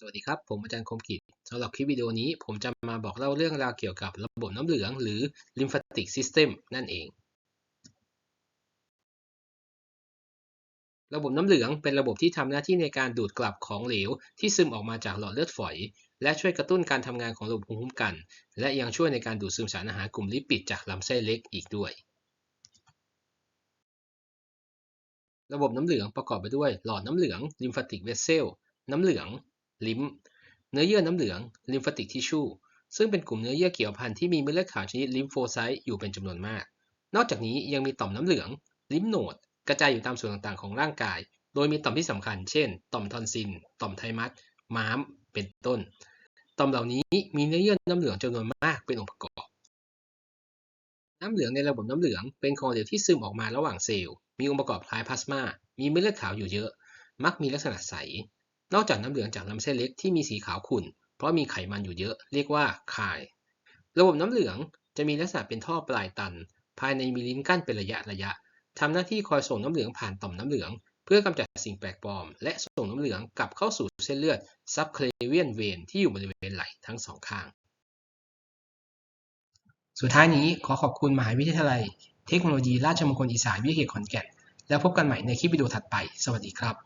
สวัสดีครับ ผมอาจารย์คมกิจสำหรับคลิปวิดีโอนี้ ผมจะมาบอกเล่าเรื่องราวเกี่ยวกับระบบน้ำเหลือง หรือ lymphatic system นั่นเอง ระบบน้ำเหลืองเป็นระบบที่ทำหน้าที่ในการดูดกลับของเหลว ที่ซึมออกมาจากหลอดเลือดฝอย และช่วยกระตุ้นการทำงานของระบบภูมิคุ้มกัน และยังช่วยในการดูดซึมสารอาหารกลุ่มลิปิดจากลำไส้เล็กอีกด้วยระบบน้ำเหลืองประกอบไปด้วยหลอดน้ำเหลือง lymphatic vessel น้ำเหลือง ลิ้ม เนื้อเยื่อน้ำเหลือง lymphatic tissue ซึ่งเป็นกลุ่มเนื้อเยื่อเกี่ยวพันที่มีเม็ดเลือดขาวชนิดลิมโฟไซต์อยู่เป็นจำนวนมาก นอกจากนี้ยังมีต่อมน้ำเหลือง ลิมโนด กระจายอยู่ตามส่วนต่างๆของร่างกาย โดยมีต่อมที่สำคัญ เช่น ต่อมทอนซิล ต่อมไทมัส ม้าม เป็นต้น ต่อมเหล่านี้มีเนื้อเยื่อน้ำเหลืองจำนวนมากเป็นองค์ประกอบ น้ำเหลืองในระบบน้ำเหลือง เป็นของเหลวที่ซึมออกมาระหว่างเซลล์ มีองค์ประกอบคล้ายพลาสมา มีเม็ดเลือดขาวอยู่เยอะ มักมีลักษณะใส นอกจากน้ำเหลืองจากลำไส้นเล็กที่มีสีขาวขุ่น เพราะมีไขมันอยู่เยอะ เรียกว่าคาย ระบบน้ำเหลืองจะมีลักษณะเป็นท่อปลายตัน ภายในมีลิ้นกั้นเป็นระยะระยะทำหน้าที่คอยส่งน้ำเหลืองผ่านต่อมน้ำเหลือง เพื่อกำจัดสิ่งแปลกปลอม และส่งน้ำเหลืองกลับเข้าสู่เส้นเลือด subclavian vein ที่อยู่บริเวณไหล่ทั้งสองข้าง สุดท้ายนี้ขอขอบคุณมหาวิทยาลัย เทคโนโลยีราชมงคลอีสานวิทยาเขตขอนแก่น แล้วพบกันใหม่ในคลิปวิดีโอถัดไป สวัสดีครับ